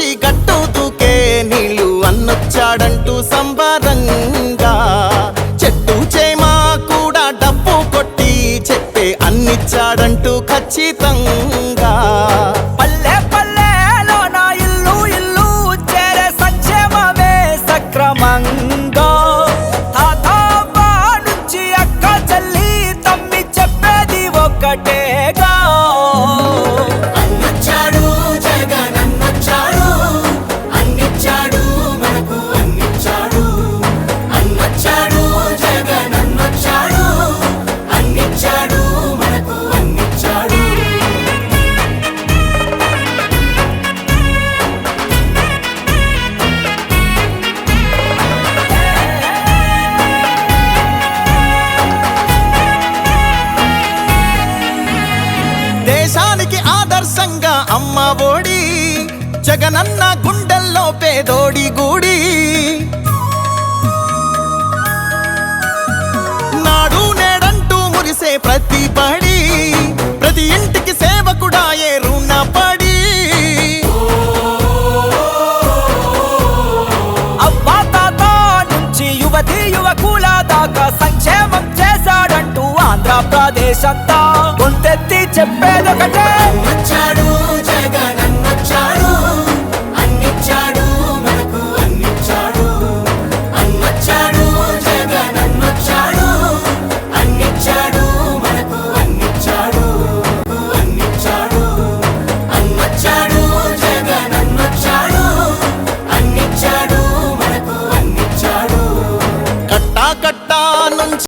వచ్చి గట్టు నీళ్ళు అన్నొచ్చాడంటూ సంబరంగా. చెట్టు చేమా కూడా డప్పు కొట్టి చెప్పే అన్నిచ్చాడంటూ ఖచ్చితంగా. పల్లె నా ఇల్లు ఇల్లు చేరే సంక్షేమమే సక్రమంగా. జగనన్న గుండెల్లో పేదోడి గూడి. నాడు నేడంటూ మురిసే ప్రతి పడి ప్రతి ఇంటికి సేవకుడా ఏ రుణపడి అబ్బా తాత నుంచి యువతి యువకుల దాకా సంక్షేమం చేశాడంటూ ఆంధ్రప్రదేశ్ అంతా